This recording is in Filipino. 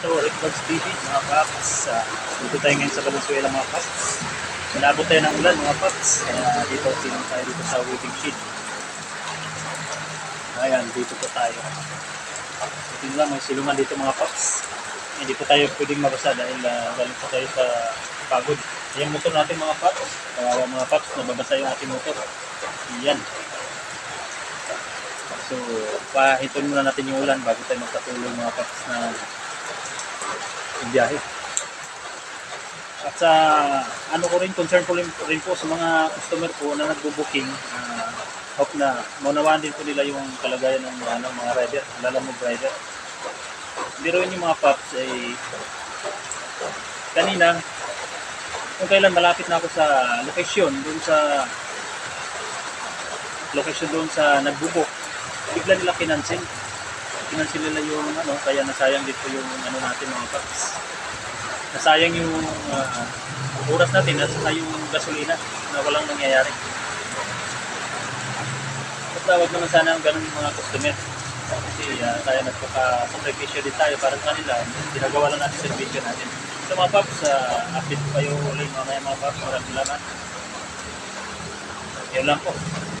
to Rick Vlogs TV mga paps. Uh, dito tayo ngayon sa Valenzuela mga paps. Malabot tayo ng ulan mga paps. Kaya dito tinong tayo dito sa waiting shed. Ayan, dito po tayo. Ito lang, may silungan dito mga paps. Hindi po tayo pwedeng mabasa dahil uh, galing po tayo sa pagod. Yung motor natin mga paps. Kawawa mga paps, nababasa yung ating motor. Yan. So, pahiton muna natin yung ulan bago tayo magpatuloy mga paps na biyahe. At sa ano ko rin, concern ko rin, rin po sa mga customer po na nagbo-booking, ah, hope na maunawaan din po nila yung kalagayan ng ano, mga rider, lalo mo driver. Biruin yung mga paps ay kanina, kung kailan malapit na ako sa location, doon sa location doon sa nagbubook, bigla nila kinansin. Kinansin nila yung ano, kaya nasayang dito yung ano natin mga paps. Nasayang yung ah, oras natin at saka yung gasolina na walang nangyayari. At tawag naman sana ang ganun mga customer. Kasi uh, tayo nagpaka-sakripisyo din tayo para sa kanila. Ginagawa lang natin servisyo natin. So mga paps, uh, update ko kayo ulit mamaya mga paps. Maraming salamat. Yun lang po.